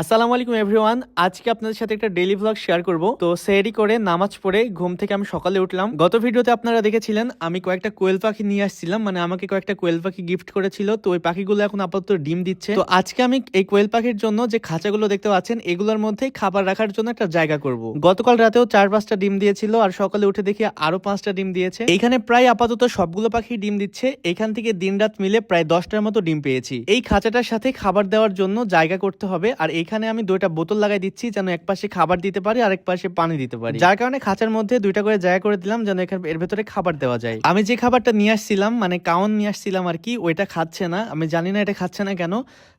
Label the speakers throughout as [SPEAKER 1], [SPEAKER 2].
[SPEAKER 1] আসসালামু আলাইকুম এভরিওয়ান আজকে আপনাদের সাথে একটা ডেইলি ভ্লগ শেয়ার করব। তো সেরি করে নামাজ পড়ে ঘুম থেকে আমি সকালে উঠলাম। গত ভিডিওতে আপনারা দেখেছিলেন, আমি কয়েকটা কোয়েল পাখি নিয়ে আসছিলাম। মানে আমাকে কয়েকটা কোয়েল পাখি গিফট করেছিল। তো ওই পাখিগুলো এখন আপাতত ডিম দিচ্ছে। তো আজকে আমি এই কোয়েল পাখির জন্য যে খাঁচাগুলো দেখতে পাচ্ছেন, এগুলোর মধ্যেই খাবার রাখার জন্য একটা জায়গা করব। গতকাল রাতেও চার পাঁচটা ডিম দিয়েছিল আর সকালে উঠে দেখি আরও পাঁচটা ডিম দিয়েছে। এখানে প্রায় আপাতত সবগুলো পাখি ডিম দিচ্ছে। এখান থেকে দিন রাত মিলে প্রায় দশটার মতো ডিম পেয়েছি। এই খাঁচাটার সাথে খাবার দেওয়ার জন্য জায়গা করতে হবে। আর এখানে আমি দুইটা বোতল লাগাই দিচ্ছি যেন এক পাশে খাবার দিতে পারি আর এক পাশে পানি দিতে পারি। যার কারণে খাঁচার মধ্যে দুইটা করে জায়গা করে দিলাম যেন এখানে এর ভেতরে খাবার দেওয়া যায়। আমি যে খাবারটা নিয়ে আসছিলাম মানে কাউন নিয়ে আসছিলাম আর কি ওইটা খাচ্ছে না। আমি জানি না এটা খাচ্ছে না কেন।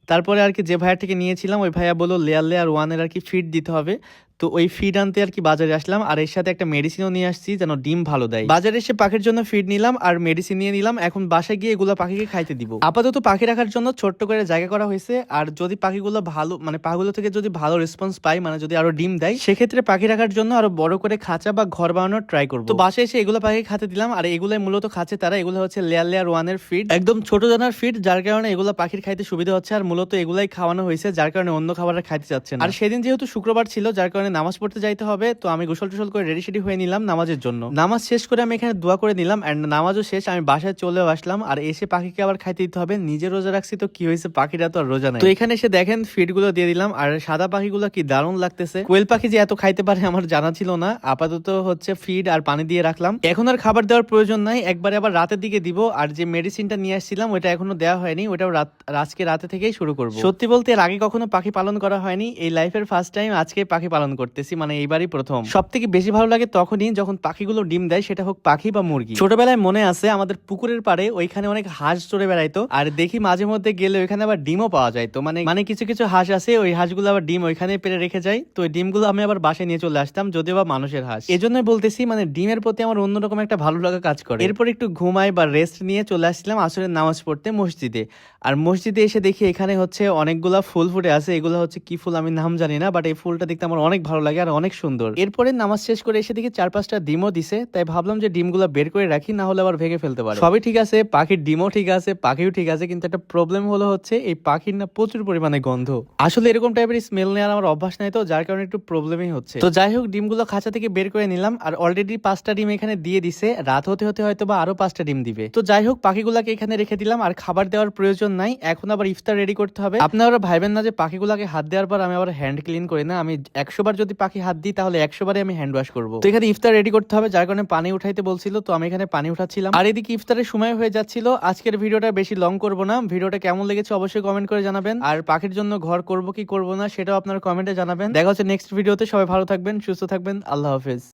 [SPEAKER 1] তারপরে আর কি যে ভাইয়ার থেকে নিয়েছিলাম, ওই ভাইয়া বলল লেয়ার লেয়ার ওয়ানের আর কি ফিড দিতে হবে। তো ওই ফিড আনতে আর কি বাজারে আসলাম, আর এর সাথে একটা মেডিসিনও নিয়ে আসছি যেন ডিম ভালো দেয়। বাজারে এসে পাখির জন্য ফিড নিলাম, আর মেডিসিন নিয়ে নিলাম, এখন বাসায় গিয়ে এগুলো পাখিকে খাইতে দিব। আপাতত পাখি রাখার জন্য ছোট্ট করে জায়গা করা হয়েছে, আর যদি পাখিগুলো ভালো মানে পাখিগুলো থেকে যদি ভালো রেসপন্স পাই মানে যদি আরও ডিম দেয়, সেক্ষেত্রে পাখি রাখার জন্য আরও বড় করে খাঁচা বা ঘর বানানোর ট্রাই করব। তো বাসায় এসে এগুলো পাখি খাতে দিলাম, আর এগুলো মূলত খাচ্ছে তারা, এগুলো হচ্ছে লেয়ার লেয়ার ওয়ানের ফিড একদম ছোট দানার ফিড যার কারণে এগুলো পাখির খাইতে সুবিধা হচ্ছে, আর মূলত এগুলাই খাওয়ানো হয়েছে যার কারণে অন্য খাবার খাইতে চাচ্ছে না। আর সেদিন যেহেতু শুক্রবার ছিল যার কারণে নামাজ পড়তে যাইতে হবে তো আমি গোসল টোসল করে রেডি সেডি হয়ে নিলাম নামাজের জন্য। নামাজ শেষ করে আমি এখানে দোয়া করে নিলাম অ্যান্ড নামাজও শেষ আমি বাসায় চলেও আসলাম আর এসে পাখিকে আবার খাইতে দিতে হবে। নিজে রোজা রাখছি তো কি হয়েছে পাখিরা তো আর রোজা নাই। তো এখানে এসে দেখেন ফিডগুলো দিয়ে দিলাম আর সাদা পাখিগুলো কি দারুণ লাগতেছে। কোয়েল পাখি যে এত খাইতে পারে আমার জানা ছিল না আপাতত হচ্ছে ফিড আর পানি দিয়ে রাখলাম। এখন আর খাবার দেওয়ার প্রয়োজন নাই একবারে আবার রাতের দিকে দিব আর যে মেডিসিনটা নিয়ে আসছিলাম ওটা এখনও দেওয়া হয়নি রাত আজকে রাতে থেকেই শুরু করব। সত্যি বলতে এর আগে কখনো পাখি পালন করা হয়নি। এই লাইফের ফার্স্ট টাইম আজকে পাখি পালন করতেছি মানে এইবারই প্রথম। সব থেকে বেশি ভালো লাগে তখনই যখন পাখিগুলো ডিম দেয়, সেটা হোক পাখি বা মুরগি। ছোটবেলায় মনে আছে, আমাদের পুকুরের পাড়ে ওইখানে অনেক হাঁস চড়ে বেড়াইতো, আর দেখি মাঝে মধ্যে গেলে ওইখানে আবার ডিমও পাওয়া যায় তো মানে মানে কিছু কিছু হাঁস আছে, ওই হাঁসগুলো আবার ডিম ওইখানে পেরে রেখে যায়। তো ওই ডিমগুলো আমি আবার বাসায় নিয়ে চলে আসতাম, যদিও বা মানুষের হাঁস। এজন্যই বলতেছি মানে ডিমের প্রতি আমার অন্যরকম একটা ভালো লাগা কাজ করে। এরপর একটু ঘুমাই বা রেস্ট নিয়ে চলে আসছিলাম আসরের নামাজ পড়তে মসজিদে। আর মসজিদে এসে দেখি এখানে হচ্ছে অনেকগুলা ফুল ফুটে আছে। এগুলো হচ্ছে কি ফুল আমি নাম জানি না বাট এই ফুলটা দেখতে আমার অনেক ভালো লাগে আর অনেক সুন্দর। এরপরে নামাজ শেষ করে এসে দেখি চার পাঁচটা ডিমও দিছে, তাই ভাবলাম যে ডিমগুলো বের করে রাখি, না হলে আবার ভেঙে ফেলতে পারে। সবই ঠিক আছে, পাখির ডিমও ঠিক আছে, পাখিও ঠিক আছে, কিন্তু একটা প্রবলেম হলো হচ্ছে এই পাখির না প্রচুর পরিমাণে গন্ধ। আসলে এরকম টাইপের স্মেল নেওয়ার আমার অভ্যাস নাই তো, যার কারণে একটু প্রবলেমই হচ্ছে। তো যাই হোক, ডিমগুলো খাঁচা থেকে বের করে নিলাম আর অলরেডি পাঁচটা ডিম এখানে দিয়ে দিছে, রাত হতে হতে হয়তো বা আরও পাঁচটা ডিম দিবে। তো যাই হোক, পাখিগুলাকে এখানে রেখে দিলাম আর খাবার দেওয়ার প্রয়োজন নাই, এখন আবার ইফতার রেডি করতে হবে। আপনারা ভাইবেন না যে পাখিগুলাকে হাত দেওয়ার পর আমি আবার হ্যান্ড ক্লিন করি না আমি একশো বার যদি পাখি হাত দিই তাহলে একশো বারে আমি হ্যান্ড ওয়াশ করব। তো এখানে ইফতার রেডি করতে হবে যার কারণে পানি উঠাইতে বলছিল তো আমি এখানে পানি উঠাচ্ছিলাম। আর এদিকে ইফতারের সময় হয়ে যাচ্ছিল আজকের ভিডিওটা বেশি লং করব না ভিডিওটা কেমন লেগেছে অবশ্যই কমেন্ট করে জানাবেন। আর পাখির জন্য ঘর করব কি করব না সেটাও আপনার কমেন্টে জানাবেন। দেখা হচ্ছে নেক্সট ভিডিওতে সবাই ভালো থাকবেন সুস্থ থাকবেন আল্লাহ হাফেজ।